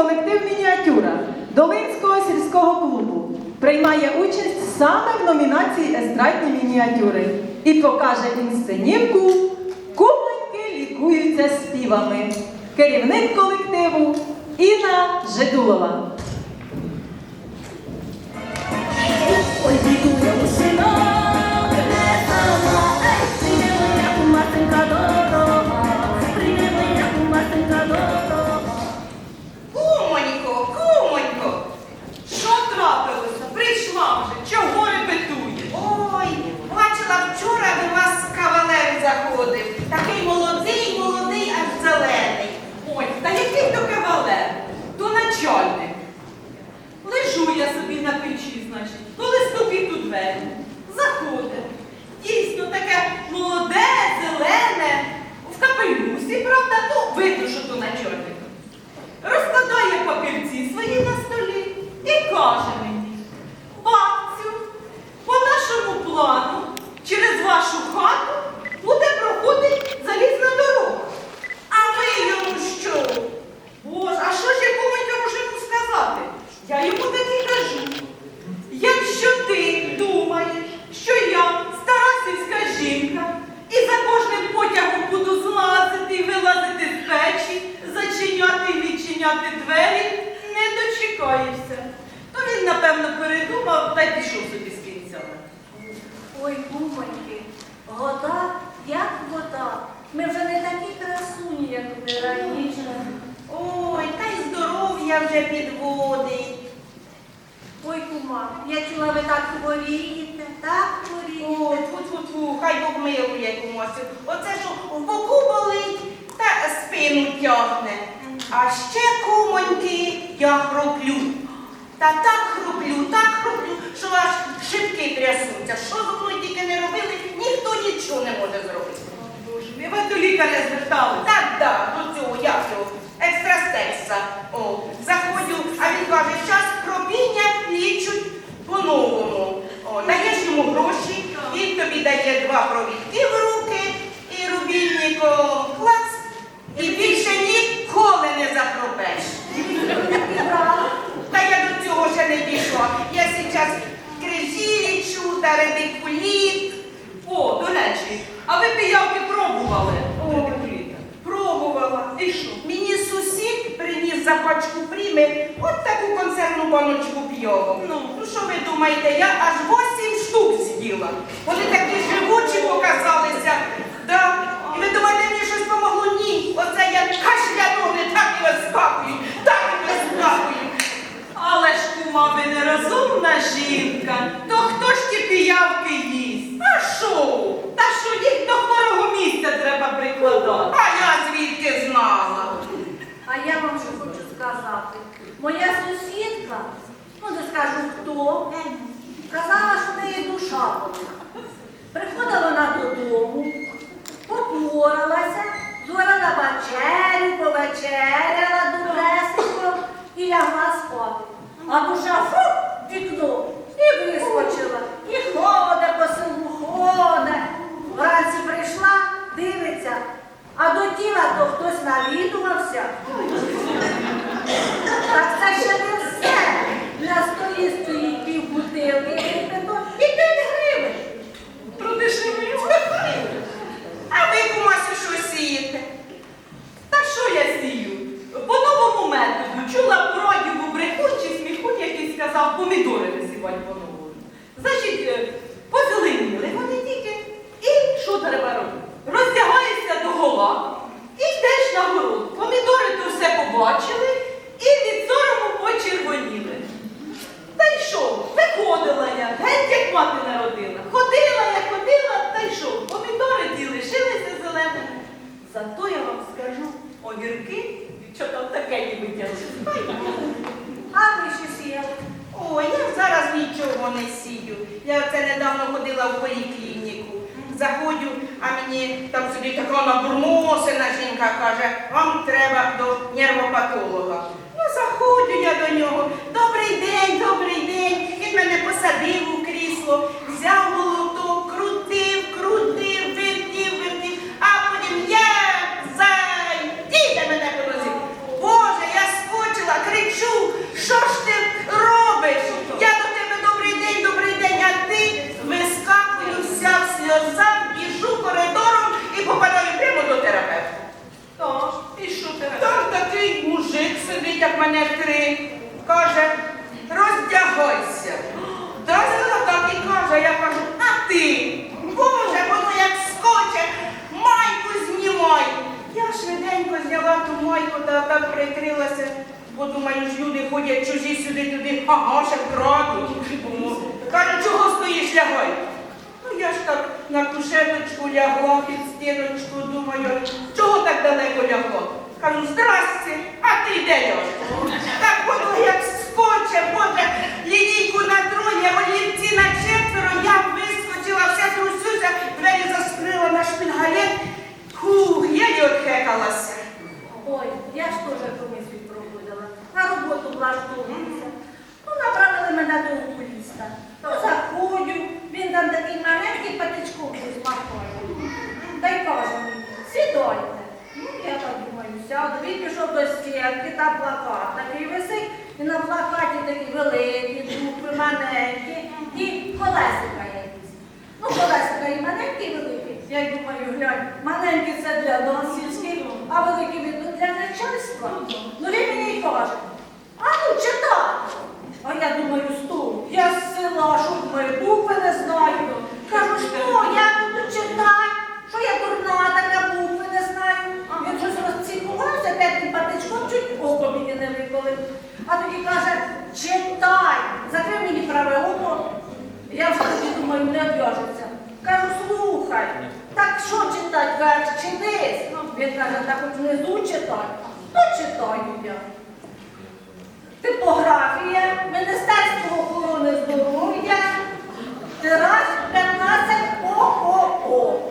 Колектив Мініатюра Долинського сільського клубу приймає участь саме в номінації Естрадні мініатюри і покаже інсценівку Кумоньки лікуються співами. Керівник колективу Інна Жидулова. Раніше. Ой, та й здоров'я вже підводить. Ой, кума, я чула, ви так хворієте, так хворієте. Ой, тьфу-тьфу-тьфу, хай Бог милує комусь. Оце що в боку болить та спину тягне. А ще кумоньки я хроплю. Та так хроплю, так хроплю, що аж шибки трясуться. Що зо мною тільки не робили, ніхто нічого не може зробити. Мій, ви до лікаря звертали. Так, так, до цього, як цього, екстрасекса. О, заходжу, а він каже, час кропіння лічуть по-новому. О, даєш йому гроші, він тобі дає два провідки в руки і рубільником клац, і більше ніколи не захропеш. Та я до цього ще не дійшла. Я зараз крижі лічу та редикуліт. О, до речі, а ви пиявки пробували? О. Редикуліта? Пробувала. І що? Мені сусід приніс за пачку пріми от таку консервну баночку п'йовок. Ну. ну що ви думаєте, я аж восім штук з'їла. Вони такі живучі показалися. Да. І ви думаєте, мені щось помогло? Ні. Оце я кашляну, не так і вискакую, так і вискакую. Але ж кума, ви нерозумна 啊不是 огірки, що там таке ніби. А ви що сіяли? Ой, я зараз нічого не сію. Я це недавно ходила в поліклініку. Заходжу, а мені там собі така набурмосена жінка каже, вам треба до нервопатолога. Ну, заходжу майку та так прикрилася, бо думаю, ж люди ходять чужі сюди-туди, ага, ще крадуть. Кажуть, чого стоїш, лягай? Ну я ж так на кушеточку лягла під стіночку, думаю, чого так далеко лягла? Кажу, здрасте, а ти де ляж? Так воно як скоче. етикетки та плакат. Такий висить, і на плакаті такі великі, дупи, маленькі і колесика якісь. Ну, колесика і маленькі, і великі. Я думаю, глянь, маленькі це для донсівських, а великі для начальства. Ну він мені й каже. вверх чи вниз. Ну, він каже, так от внизу читай. Ну, читаю я. Типографія, Міністерство охорони здоров'я, тираж 15 ООО.